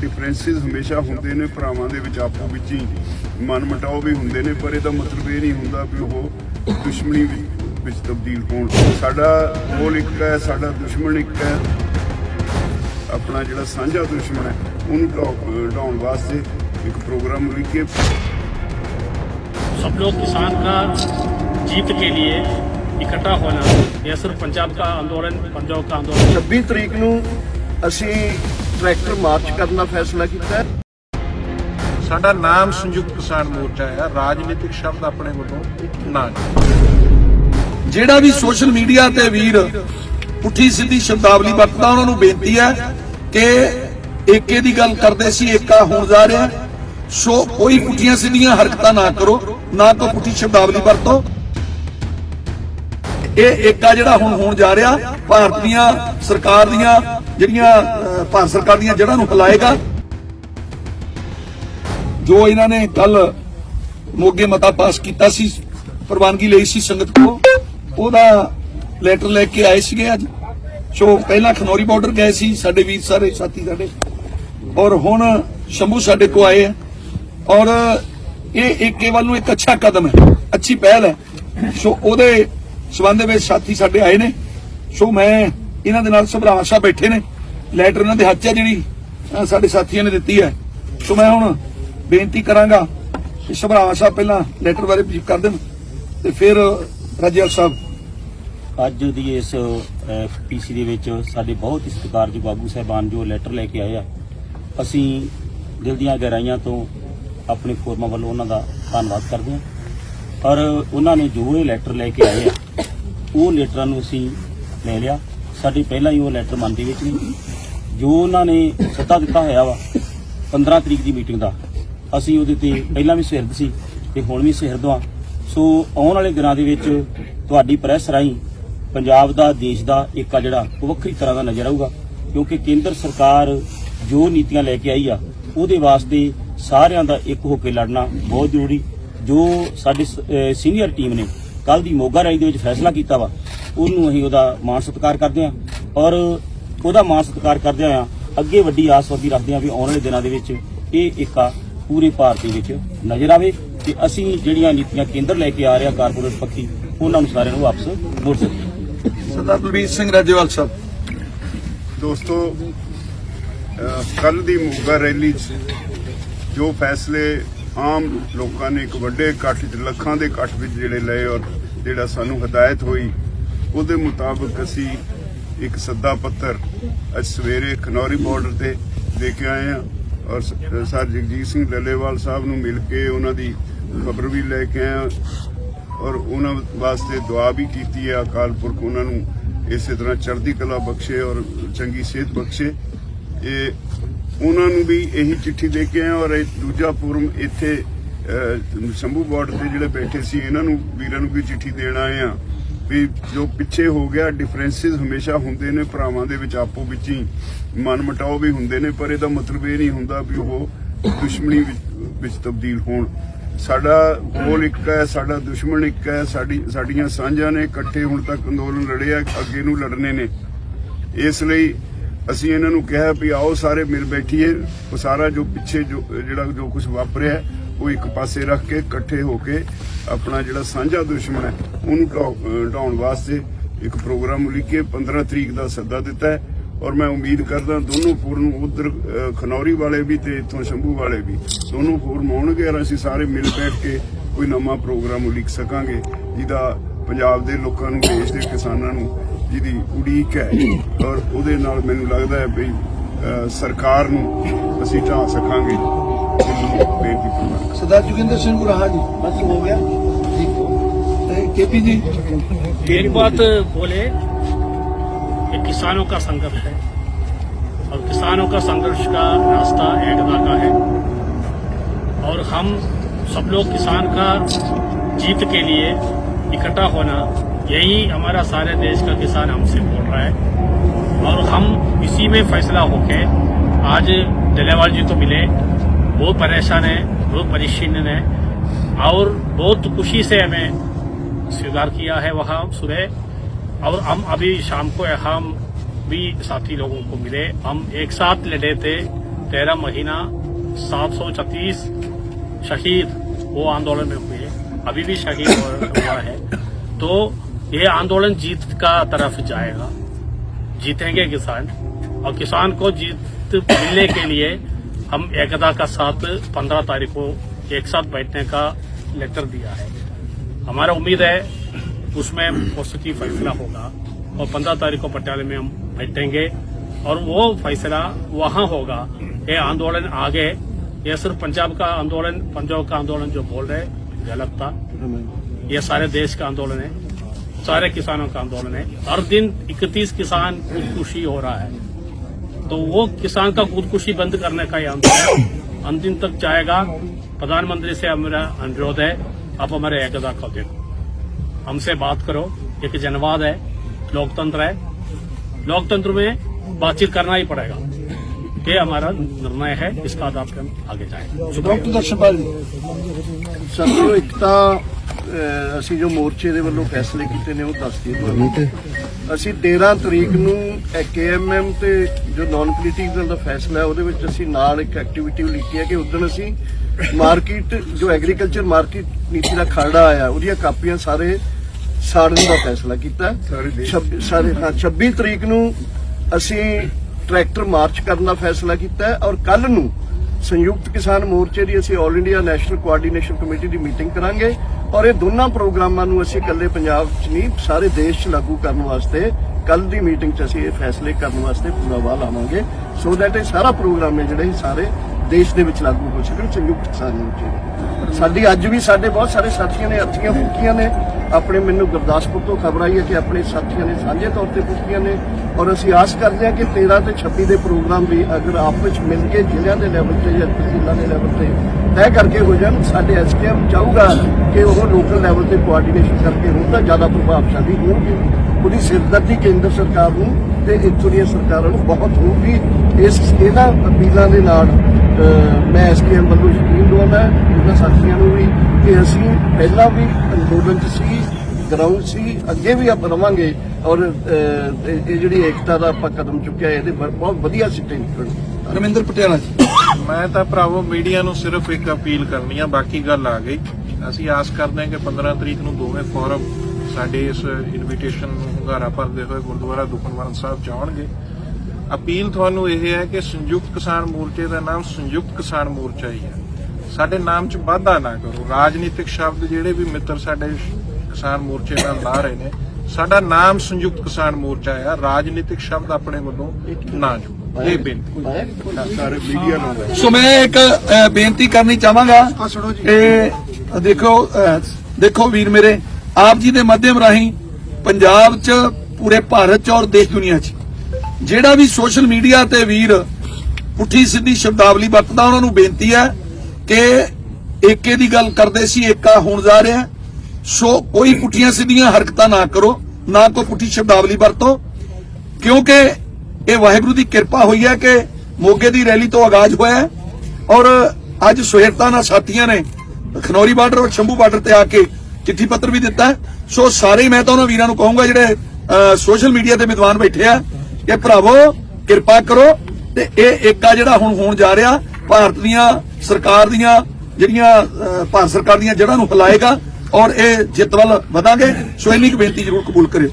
Differences ਹਮੇਸ਼ਾ ਹੁੰਦੇ ਨੇ ਭਰਾਵਾਂ ਦੇ ਵਿੱਚ ਆਪੋ ਵਿੱਚ ਹੀ ਮਨਮਟਾਓ ਵੀ ਹੁੰਦੇ ਨੇ ਪਰ ਇਹਦਾ ਮਤਲਬ ਇਹ ਨਹੀਂ ਹੁੰਦਾ ਵੀ ਉਹ ਦੁਸ਼ਮਣੀ ਵਿੱਚ ਵਿੱਚ ਤਬਦੀਲ ਹੋਣ ਸਾਡਾ ਗੋਲ ਇੱਕ ਹੈ ਸਾਡਾ ਦੁਸ਼ਮਣ ਇੱਕ ਹੈ ਆਪਣਾ ਜਿਹੜਾ ਸਾਂਝਾ ਦੁਸ਼ਮਣ ਹੈ ਉਹਨੂੰ ਢਾਉ- ਢਾਉਣ ਵਾਸਤੇ ਇੱਕ ਪ੍ਰੋਗਰਾਮ ਲਿਖੇ सब लोग किसान का जीत के लिए इकट्ठा होना यह सिर्फ पंजाब का आंदोलन पंजाब का आंदोलन 26 ਤਰੀਕ ਨੂੰ ਅਸੀਂ ਟਰੈਕਟਰ ਮਾਰਚ ਕਰਨ ਦਾ ਫੈਸਲਾ ਕੀਤਾ ਹੈ। ਸਾਡਾ ਨਾਮ ਸੰਯੁਕਤ ਕਿਸਾਨ ਮੋਰਚਾ ਹੈ। ਰਾਜਨੀਤਿਕ ਸ਼ਬਦ ਆਪਣੇ ਵੱਲੋਂ ਨਾ ਜਿਹੜਾ ਵੀ ਸੋਸ਼ਲ ਮੀਡੀਆ ਤੇ ਵੀਰ ਪੁੱਠੀ ਸਿੱਧੀ ਸ਼ਬਦਾਵਲੀ ਵਰਤਦਾ ਉਹਨਾਂ ਨੂੰ ਬੇਨਤੀ ਹੈ ਕਿ ਏਕੇ ਦੀ ਗੱਲ ਕਰਦੇ ਸੀ ਏਕਾ ਹੋਣ ਜਾ ਰਿਹਾ। ਸੋ ਕੋਈ ਪੁੱਠੀਆਂ ਸਿੱਧੀਆਂ ਹਰਕਤਾਂ ਨਾ ਕਰੋ ਨਾ ਕੋਈ ਪੁੱਠੀ ਸ਼ਬਦਾਵਲੀ ਵਰਤੋ। ਇਹ ਏਕਾ ਜਿਹੜਾ ਹੁਣ ਹੋਣ ਜਾ ਰਿਹਾ ਭਾਰਤ ਦੀਆਂ ਸਰਕਾਰ ਦੀਆਂ ਜਿਹੜੀਆਂ ਭਾਰਤ ਸਰਕਾਰ ਦੀਆਂ ਜੜ੍ਹਾਂ ਨੂੰ ਹਿਲਾਏਗਾ। ਜੋ ਇਹਨਾਂ ਨੇ ਕੱਲ ਮੋਗੇ ਮਤਾ ਪਾਸ ਕੀਤਾ ਸੀ, ਪ੍ਰਵਾਨਗੀ ਲਈ ਸੀ ਸੰਗਤ ਕੋ ਉਹਦਾ ਲੈਟਰ ਲੈ ਕੇ ਆਏ ਸੀਗੇ ਅੱਜ। ਸੋ ਪਹਿਲਾਂ ਖਨੌਰੀ ਬਾਰਡਰ ਗਏ ਸੀ, ਸਾਡੇ ਵੀਰ ਸਾਰੇ, ਸਾਥੀ ਸਾਡੇ। ਔਰ ਹੁਣ ਸ਼ੰਭੂ ਸਾਡੇ ਕੋ ਆਏ ਆ। ਔਰ ਇਹ ਏਕੇ ਵੱਲ ਨੂੰ ਇੱਕ ਅੱਛਾ ਕਦਮ ਹੈ, ਅੱਛੀ ਪਹਿਲ ਹੈ। ਸੋ ਉਹਦੇ ਸਬੰਧ ਵਿੱਚ ਸਾਥੀ ਸਾਡੇ ਆਏ ਨੇ। ਸੋ ਮੈਂ ਇਹਨਾਂ ਦੇ ਨਾਲ ਸਭਰਾ ਸਾਹਿਬ ਬੈਠੇ ਨੇ। ਲੈਟਰ ਇਹਨਾਂ ਦੇ ਹੱਥ 'ਚ ਹੈ ਜਿਹੜੀ, ਅਹ ਸਾਡੇ ਸਾਥੀਆਂ ਨੇ ਦਿੱਤੀ ਹੈ। ਸੋ ਮੈਂ ਹੁਣ ਬੇਨਤੀ ਕਰਾਂਗਾ ਕਿ ਸਭਰਾ ਸਾਹਿਬ ਪਹਿਲਾਂ ਲੈਟਰ ਬਾਰੇ ਬਰੀਫ ਕਰ ਦੇਣ ਤੇ ਫਿਰ ਰਾਜੇਵਾਲ ਸਾਹਿਬ। ਅੱਜ ਦੀ ਇਸ ਪੀਸੀ ਦੇ ਵਿੱਚ ਸਾਡੇ ਬਹੁਤ ਹੀ ਸਤਿਕਾਰਯੋਗ ਆਗੂ ਸਾਹਿਬਾਨ ਜੋ ਲੈਟਰ ਲੈ ਕੇ ਆਏ ਆ। ਅਸੀਂ ਦਿਲ ਦੀਆਂ ਗਹਿਰਾਈਆਂ ਤੋਂ ਆਪਣੇ ਫੋਰਮਾਂ ਵੱਲੋਂ ਉਹਨਾਂ ਦਾ ਧੰਨਵਾਦ ਕਰਦੇ ਹਾਂ। ਔਰ ਉਹਨਾਂ ਨੇ ਜੋ ਇਹ ਲੈਟਰ ਲੈ ਕੇ ਆਏ ਆ, ਉਹ ਲੈਟਰਾਂ ਨੂੰ ਅਸੀਂ ਲੈ ਲਿਆ। ਸਾਡੀ ਪਹਿਲਾਂ ਹੀ ਉਹ ਲੈਟਰ ਮਨ ਦੇ ਵਿੱਚ ਨਹੀਂ। ਜੋ ਉਹਨਾਂ ਨੇ ਸੱਦਾ ਦਿੱਤਾ ਹੋਇਆ ਵਾ 15 ਤਰੀਕ ਦੀ ਮੀਟਿੰਗ ਦਾ, ਅਸੀਂ ਉਹਦੇ ਤੇ ਪਹਿਲਾਂ ਵੀ ਸਿਰਦ ਸੀ ਤੇ ਹੁਣ ਵੀ ਸਿਰਦ ਵਾਂ ਸੋ ਆਉਣ ਵਾਲੇ ਦਿਨਾਂ ਦੇ ਵਿੱਚ ਤੁਹਾਡੀ ਪ੍ਰੈਸ ਰਾਹੀਂ ਪੰਜਾਬ ਦਾ, ਦੇਸ਼ ਦਾ ਏਕਾ ਜਿਹੜਾ, ਉਹ ਵੱਖਰੀ ਤਰ੍ਹਾਂ ਦਾ ਨਜ਼ਰ ਆਊਗਾ। ਕਿਉਂਕਿ ਕੇਂਦਰ ਸਰਕਾਰ ਜੋ ਨੀਤੀਆਂ ਲੈ ਕੇ ਆਈ ਆ, ਉਹਦੇ ਵਾਸਤੇ ਸਾਰਿਆਂ ਦਾ ਇੱਕ ਹੋ ਕੇ ਲੜਨਾ ਬਹੁਤ ਜ਼ਰੂਰੀ। ਜੋ ਸਾਡੀ ਸੀਨੀਅਰ ਟੀਮ ਨੇ ਕੱਲ ਦੀ ਮੋਗਾ ਰਾਈ ਦੇ ਵਿੱਚ ਫੈਸਲਾ ਕੀਤਾ ਵਾ, ਉਹਨੂੰ ਅਸੀਂ ਉਹਦਾ ਮਾਣ ਸਤਿਕਾਰ ਕਰਦੇ ਹਾਂ। ਔਰ ਉਹਦਾ ਮਾਣ ਸਤਿਕਾਰ ਕਰਦੇ ਆ ਅੱਗੇ ਵੱਡੀ ਆਸਵਾਦੀ ਰੱਖਦੇ ਹਾਂ ਵੀ ਆਉਣ ਵਾਲੇ ਦਿਨਾਂ ਦੇ ਵਿੱਚ ਇਹ ਏਕਾ ਪੂਰੇ ਭਾਰਤ ਦੇ ਵਿੱਚ ਨਜ਼ਰ ਆਵੇ ਤੇ ਅਸੀਂ ਜਿਹੜੀਆਂ ਨੀਤੀਆਂ ਕੇਂਦਰ ਲੈ ਕੇ ਆ ਰਿਹਾ ਕਾਰਪੋਰੇਟ ਪੱਖੀ, ਉਹਨਾਂ ਨੂੰ ਸਾਰਿਆਂ ਨੂੰ ਵਾਪਸ ਮੋੜ ਸਕੀਏ। ਸਰਦਾਰ ਬਲਬੀਰ ਸਿੰਘ ਰਾਜੇਵਾਲ ਸਾਹਿਬ, ਦੋਸਤੋ ਕੱਲ ਦੀ ਮੋਗਾ ਰੈਲੀ 'ਚ ਜੋ ਫੈਸਲੇ ਆਮ ਲੋਕਾਂ ਨੇ ਇੱਕ ਵੱਡੇ ਇਕੱਠ 'ਚ, ਲੱਖਾਂ ਦੇ ਇਕੱਠ ਵਿੱਚ ਜਿਹੜੇ ਲਏ ਔਰ ਜਿਹੜਾ ਸਾਨੂੰ ਹਦਾਇਤ ਹੋਈ, ਉਹਦੇ ਮੁਤਾਬਕ ਅਸੀਂ ਇੱਕ ਸੱਦਾ ਪੱਤਰ ਅੱਜ ਸਵੇਰੇ ਖਨੌਰੀ ਬਾਰਡਰ ਤੇ ਦੇ ਕੇ ਆਏ ਹਾਂ ਔਰ ਸਰ ਜਗਜੀਤ ਸਿੰਘ ਲੱਲੇਵਾਲ ਸਾਹਿਬ ਨੂੰ ਮਿਲ ਕੇ ਉਹਨਾਂ ਦੀ ਖਬਰ ਵੀ ਲੈ ਕੇ ਆਏ ਹਾਂ ਔਰ ਉਹਨਾਂ ਵਾਸਤੇ ਦੁਆ ਵੀ ਕੀਤੀ ਹੈ ਅਕਾਲ ਪੁਰਖ ਉਹਨਾਂ ਨੂੰ ਇਸੇ ਤਰ੍ਹਾਂ ਚੜ੍ਹਦੀ ਕਲਾ ਬਖਸ਼ੇ ਔਰ ਚੰਗੀ ਸਿਹਤ ਬਖਸ਼ੇ। ਇਹ ਉਹਨਾਂ ਨੂੰ ਵੀ ਇਹੀ ਚਿੱਠੀ ਦੇ ਕੇ ਆਏ ਔਰ ਇਹ ਦੂਜਾ ਫੋਰਮ ਇੱਥੇ ਸ਼ੰਭੂ ਬਾਰਡਰ ਤੇ ਜਿਹੜੇ ਬੈਠੇ ਸੀ, ਇਹਨਾਂ ਨੂੰ ਵੀਰਾਂ ਨੂੰ ਵੀ ਚਿੱਠੀ ਦੇਣ ਆਏ ਆ ਵੀ ਜੋ ਪਿੱਛੇ ਹੋ ਗਿਆ ਡਿਫਰੈਂਸਿਸ ਹਮੇਸ਼ਾ ਹੁੰਦੇ ਨੇ ਭਰਾਵਾਂ ਦੇ ਵਿੱਚ, ਆਪੋ ਵਿੱਚ ਹੀ ਮਨਮਟਾਓ ਵੀ ਹੁੰਦੇ ਨੇ, ਪਰ ਇਹਦਾ ਮਤਲਬ ਇਹ ਨਹੀਂ ਹੁੰਦਾ ਵੀ ਉਹ ਦੁਸ਼ਮਣੀ ਵਿੱਚ- ਤਬਦੀਲ ਹੋਣ। ਸਾਡਾ ਗੋਲ ਇੱਕ ਹੈ, ਸਾਡਾ ਦੁਸ਼ਮਣ ਇੱਕ ਹੈ, ਸਾਡੀ, ਸਾਡੀਆਂ ਸਾਂਝਾਂ ਨੇ ਇਕੱਠੇ ਹੁਣ ਤੱਕ ਅੰਦੋਲਨ ਲੜਿਆ ਅੱਗੇ ਨੂੰ ਲੜਨੇ ਨੇ। ਇਸ ਲਈ ਅਸੀਂ ਇਹਨਾਂ ਨੂੰ ਕਿਹਾ ਵੀ ਆਓ ਸਾਰੇ ਮਿਲ ਬੈਠੀਏ ਉਹ ਸਾਰਾ ਜੋ ਪਿੱਛੇ ਜੋ, ਜਿਹੜਾ ਜੋ ਕੁਝ ਵਾਪਰਿਆ ਉਹ ਇੱਕ ਪਾਸੇ ਰੱਖ ਕੇ ਇਕੱਠੇ ਹੋ ਕੇ ਆਪਣਾ ਜਿਹੜਾ ਸਾਂਝਾ ਦੁਸ਼ਮਣ ਹੈ, ਉਹਨੂੰ ਢਾਉਣ ਵਾਸਤੇ ਇੱਕ ਪ੍ਰੋਗਰਾਮ ਲਿਖੇ 15 ਤਰੀਕ ਦਾ ਸੱਦਾ ਦਿੱਤਾ ਹੈ। ਔਰ ਮੈਂ ਉਮੀਦ ਕਰਦਾ ਦੋਨੋਂ ਫੋਰਮ ਉਧਰ ਖਨੌਰੀ ਵਾਲੇ ਵੀ ਤੇ ਇੱਥੋਂ ਸ਼ੰਭੂ ਵਾਲੇ ਵੀ, ਦੋਨੋਂ ਫੋਰਮ ਆਉਣਗੇ ਔਰ ਅਸੀਂ ਸਾਰੇ ਮਿਲ ਬੈਠ ਕੇ ਕੋਈ ਨਵਾਂ ਪ੍ਰੋਗਰਾਮ ਉਲੀਕ ਸਕਾਂਗੇ, ਜਿਹਦਾ ਪੰਜਾਬ ਦੇ ਲੋਕਾਂ ਨੂੰ, ਦੇਸ਼ ਦੇ ਕਿਸਾਨਾਂ ਨੂੰ ਜਿਹਦੀ ਉਡੀਕ ਹੈ। ਔਰ ਉਹਦੇ ਨਾਲ ਮੈਨੂੰ ਲੱਗਦਾ ਹੈ ਵੀ ਸਰਕਾਰ ਨੂੰ ਅਸੀਂ ਢਾ ਸਕਾਂਗੇ। सरदार जोगिंदर सिंह को रहा जी बस हो गया। केपी जी। एक बात बोले कि किसानों का संघर्ष है और किसानों का संघर्ष का रास्ता एकता का है। और हम सब लोग किसान का जीत के लिए इकट्ठा होना, यही हमारा सारे देश का किसान हमसे बोल रहा है। और हम इसी में फैसला होके आज डलेवाल जी को मिले। बहुत परेशान है, बहुत परेशान है और बहुत खुशी से हमें स्वीकार किया है वहाँ सुबह। और हम अभी शाम को हम भी साथी लोगों को मिले। हम एक साथ लड़े थे, तेरह महीना, सात सौ छत्तीस शहीद वो आंदोलन में हुए। अभी भी शहीद हुआ है। तो ये आंदोलन जीत का तरफ़ जाएगा। जीतेंगे किसान। और किसान को जीत मिलने के लिए हम एकता का साथ पंद्रह तारीख को एक साथ बैठने का लेटर दिया है। हमारा उम्मीद है उसमें पॉजिटिव फैसला होगा और पंद्रह तारीख को पटियाले में हम बैठेंगे और वो फैसला वहाँ होगा। ये आंदोलन आगे, ये सिर्फ़ पंजाब का आंदोलन, पंजाब का आंदोलन जो बोल रहे गलत था। ये सारे देश का आंदोलन है, सारे किसानों का आंदोलन है। हर दिन इकतीस किसान खुदकुशी हो रहा है। तो वो किसान का खुदकुशी बंद करने का आंदोलन अंतिम तक जाएगा। प्रधानमंत्री से मेरा अनुरोध है, आप हमारे एकदा देखो हमसे बात करो, एक जनवाद है, लोकतंत्र है। लोकतंत्र में बातचीत करना ही पड़ेगा। ये हमारा निर्णय है इसका आधार पे हम आगे जाएंगे शुक्रिया ਡਾਕਟਰ ਦਰਸ਼ਨਪਾਲ ਜੀ ਸਾਥੀਓ ਇੱਕ ਤਾਂ ਅਹ, ਅਸੀਂ ਜੋ ਮੋਰਚੇ ਦੇ ਵੱਲੋਂ ਫੈਸਲੇ ਕੀਤੇ ਨੇ ਉਹ ਦੱਸ ਦਈਏ ਤੁਹਾਨੂੰ ਅਸੀਂ 13 ਤਰੀਕ ਨੂੰ ਕੇਐਮਐਮ ਤੇ ਜੋ ਨਾਨ ਪੋਲੀਟੀਕਲ ਦਾ ਫੈਸਲਾ ਹੈ ਉਹਦੇ ਵਿੱਚ ਅਸੀਂ ਨਾਲ ਇੱਕ ਐਕਟੀਵਿਟੀ ਲਿਖੀ ਹੈ ਕਿ ਉਦੋਂ ਅਸੀਂ ਮਾਰਕੀਟ ਜੋ ਐਗਰੀਕਲਚਰ ਮਾਰਕੀਟ ਨੀਤੀ ਦਾ ਖਰੜਾ ਆਇਆ ਉਹਦੀਆਂ ਕਾਪੀਆਂ ਸਾਰੇ ਸਾੜਨ ਦਾ ਫੈਸਲਾ ਕੀਤਾ ਹੈ। ਸਾਰੇ ਦੇਸ਼। ਛੱਬੀ- ਸਾਰੇ ਹਾਂ 26 ਤਰੀਕ ਨੂੰ ਅਸੀਂ ਟਰੈਕਟਰ ਮਾਰਚ ਕਰਨ ਦਾ ਫੈਸਲਾ ਕੀਤਾ ਹੈ ਔਰ ਕੱਲ ਨੂੰ ਸੰਯੁਕਤ ਕਿਸਾਨ ਮੋਰਚੇ ਦੀ ਅਸੀਂ 올 ਇੰਡੀਆ ਨੈਸ਼ਨਲ ਕੋਆਰਡੀਨੇਸ਼ਨ ਕਮੇਟੀ ਦੀ ਮੀਟਿੰਗ ਕਰਾਂਗੇ ਔਰ ਇਹ ਦੋਨਾਂ ਪ੍ਰੋਗਰਾਮਾਂ ਨੂੰ ਅਸੀਂ ਇਕੱਲੇ ਪੰਜਾਬ 'ਚ ਨਹੀਂ, ਸਾਰੇ ਦੇਸ਼ 'ਚ ਲਾਗੂ ਕਰਨ ਵਾਸਤੇ ਕੱਲ ਦੀ ਮੀਟਿੰਗ 'ਚ ਅਸੀਂ ਇਹ ਫੈਸਲੇ ਕਰਨ ਵਾਸਤੇ ਪੂਰਾ ਵਾਹ ਲਾਵਾਂਗੇ ਸੋ ਦੈਟ ਇਹ ਸਾਰਾ ਪ੍ਰੋਗਰਾਮ ਹੈ ਜਿਹੜੇ ਸਾਰੇ ਦੇਸ਼ ਦੇ ਵਿੱਚ ਲਾਗੂ ਹੋ ਸਕਣ ਸੰਯੁਕਤ ਕਿਸਾਨ ਮੋਰਚੇ ਦੇ। ਸਾਡੀ ਅੱਜ ਵੀ ਸਾਡੇ ਬਹੁਤ ਸਾਰੇ ਸਾਥੀਆਂ ਨੇ ਅਰਥੀਆਂ ਫੂਕੀਆਂ ਨੇ। ਆਪਣੇ ਮੈਨੂੰ ਗੁਰਦਾਸਪੁਰ ਤੋਂ ਖਬਰ ਆਈ ਹੈ ਕਿ ਆਪਣੇ ਸਾਥੀਆਂ ਨੇ ਸਾਂਝੇ ਤੌਰ ਤੇ ਫੁੱਕੀਆਂ ਨੇ ਔਰ ਅਸੀਂ ਆਸ ਕਰਦੇ ਹਾਂ ਕਿ 13 ਤੇ 26 ਦੇ ਪ੍ਰੋਗਰਾਮ ਵੀ ਅਗਰ ਆਪਸ ਵਿੱਚ ਮਿਲ ਕੇ ਜ਼ਿਲ੍ਹਿਆਂ ਦੇ ਲੈਵਲ ਤੇ ਜਾਂ ਤਹਿਸੀਲਾਂ ਦੇ ਲੈਵਲ ਤੇ ਤੈਅ ਕਰਕੇ ਹੋ ਜਾਣ, ਸਾਡੇ ਐਸਕੇਐਮ ਚਾਹੂਗਾ ਕਿ ਉਹ ਲੋਕਲ ਲੈਵਲ ਤੇ ਕੋਆਰਡੀਨੇਸ਼ਨ ਕਰਕੇ ਹੋਣ ਤਾਂ ਜ਼ਿਆਦਾ ਪ੍ਰਭਾਵਸ਼ਾਲੀ ਹੋਣਗੇ। ਉਹਦੀ ਸਿਰਦਰਦੀ ਕੇਂਦਰ ਸਰਕਾਰ ਨੂੰ ਤੇ ਇੱਥੋਂ ਦੀਆਂ ਸਰਕਾਰਾਂ ਨੂੰ ਬਹੁਤ ਹੋਊਗੀ ਇਸ ਇਹਨਾਂ ਅਪੀਲਾਂ ਦੇ ਨਾਲ ਮੈਂ ਐਸਕੇਐਮ ਵੱਲੋਂ ਯਕੀਨ ਦਵਾਉਂਦਾ ਉਹਨਾਂ ਸਾਥੀਆਂ ਨੂੰ ਵੀ ਕਿ ਅਸੀਂ ਪਹਿਲਾਂ ਵੀ ਅੰਦੋਲਨ 'ਚ ਸੀ ਗਰਾਊਂਡ ਸੀ ਅੱਗੇ ਵੀ ਆਪ ਰਵਾਂਗੇ ਔਰ ਇਹ ਜਿਹੜੀ ਏਕਤਾ ਦਾ ਆਪਾਂ ਕਦਮ ਚੁੱਕਿਆ ਇਹਦੇ ਬਹੁਤ ਵਧੀਆ ਸਿੱਟੇ ਨਿਕਲਣ। ਰਮਿੰਦਰ ਪਟਿਆਲਾ ਜੀ। ਮੈਂ ਤਾਂ ਭਰਾਵੋ ਮੀਡੀਆ ਨੂੰ ਸਿਰਫ ਇੱਕ ਅਪੀਲ ਕਰਨੀ ਆ ਬਾਕੀ ਗੱਲ ਆ ਗਈ। ਅਸੀਂ ਆਸ ਕਰਦੇ ਹਾਂ ਕਿ 15 ਤਰੀਕ ਨੂੰ ਦੋਵੇਂ ਫੋਰਮ ਸਾਡੇ ਇਸ ਇਨਵੀਟੇਸ਼ਨ ਨੂੰ ਹੁੰਗਾਰਾ ਭਰਦੇ ਹੋਏ ਗੁਰਦੁਆਰਾ ਦੁਖਨਵਾਰਨ ਸਾਹਿਬ ਜਾਣਗੇ। ਅਪੀਲ ਤੁਹਾਨੂੰ ਇਹ ਹੈ ਕਿ ਸੰਯੁਕਤ ਕਿਸਾਨ ਮੋਰਚੇ ਦਾ ਨਾਮ ਸੰਯੁਕਤ ਕਿਸਾਨ ਮੋਰਚਾ ਹੀ ਹੈ। ਸਾਡੇ ਨਾਮ 'ਚ ਵਾਧਾ ਨਾ ਕਰੋ। ਰਾਜਨੀਤਿਕ ਸ਼ਬਦ ਜਿਹੜੇ ਵੀ ਮਿੱਤਰ ਸਾਡੇ ਕਿਸਾਨ ਮੋਰਚੇ ਨਾਲ ਲਾ ਰਹੇ ਨੇ ਸਾਡਾ ਨਾਮ ਸੰਯੁਕਤ ਕਿਸਾਨ ਮੋਰਚਾ ਹੈ। ਰਾਜਨੀਤਿਕ ਸ਼ਬਦ ਆਪਣੇ ਵੱਲੋਂ ਨਾ ਜੋੜੋ। ਇਹ ਬੇਨਤੀ। ਸਾਰੇ ਮੀਡੀਆ ਨਾਲ ਹੈ। ਸੋ ਮੈਂ ਇੱਕ ਬੇਨਤੀ ਕਰਨੀ ਚਾਹਾਂਗਾ ਇਹ ਦੇਖੋ ਦੇਖੋ ਵੀਰ ਮੇਰੇ ਆਪ ਜੀ ਦੇ ਮਾਧਿਅਮ ਰਾਹੀਂ ਪੰਜਾਬ 'ਚ, ਪੂਰੇ ਭਾਰਤ 'ਚ ਔਰ ਦੇਸ਼ ਦੁਨੀਆ 'ਚ। ਜਿਹੜਾ ਵੀ ਸੋਸ਼ਲ ਮੀਡੀਆ ਤੇ ਵੀਰ ਪੁੱਠੀ ਸਿੱਧੀ ਸ਼ਬਦਾਵਲੀ ਵਰਤਦਾ, ਉਹਨਾਂ ਨੂੰ ਬੇਨਤੀ ਹੈ ਕਿ ਏਕੇ ਦੀ ਗੱਲ ਕਰਦੇ ਸੀ, ਏਕਾ ਹੋਣ ਜਾ ਰਿਹਾ ਸੋ ਕੋਈ ਪੁੱਠੀਆਂ ਸਿੱਧੀਆਂ ਹਰਕਤਾਂ ਨਾ ਕਰੋ, ਨਾ ਕੋਈ ਪੁੱਠੀ ਸ਼ਬਦਾਵਲੀ ਵਰਤੋ, ਕਿਉਂਕਿ ਇਹ ਵਾਹਿਗੁਰੂ ਦੀ ਕਿਰਪਾ ਹੋਈ ਹੈ ਕਿ ਮੋਗੇ ਦੀ ਰੈਲੀ ਤੋਂ ਆਗਾਜ਼ ਹੋਇਆ ਔਰ ਅੱਜ ਸੁਹਿਰਤਾ ਨਾਲ ਸਾਥੀਆਂ ਨੇ ਖਨੌਰੀ ਬਾਰਡਰ ਔਰ ਸ਼ੰਭੂ ਬਾਰਡਰ ਤੇ ਆ ਕੇ ਚਿੱਠੀ ਪੱਤਰ ਵੀ ਦਿੱਤਾ ਸੋ ਸਾਰੇ ਮੈਂ ਤਾਂ ਉਹਨਾਂ ਵੀਰਾਂ ਨੂੰ ਕਹੂੰਗਾ ਜਿਹੜੇ ਸੋਸ਼ਲ ਮੀਡੀਆ ਤੇ ਵਿਦਵਾਨ ਬੈਠੇ ਆ ਕਿ ਭਰਾਵੋ, ਕਿਰਪਾ ਕਰੋ ਤੇ ਇਹ ਏਕਾ ਜਿਹੜਾ ਹੁਣ ਹੋਣ ਜਾ ਰਿਹਾ, ਭਾਰਤ ਦੀਆਂ ਸਰਕਾਰ ਦੀਆਂ ਜਿਹੜੀਆਂ ਭਾਰਤ ਸਰਕਾਰ ਦੀਆਂ ਜੜ੍ਹਾਂ ਨੂੰ ਹਿਲਾਏਗਾ ਔਰ ਇਹ ਜਿੱਤ ਵੱਲ ਵਧਾਂਗੇ। ਸੋ ਇੰਨੀ ਕੁ ਬੇਨਤੀ ਜ਼ਰੂਰ ਕਬੂਲ ਕਰਿਓ।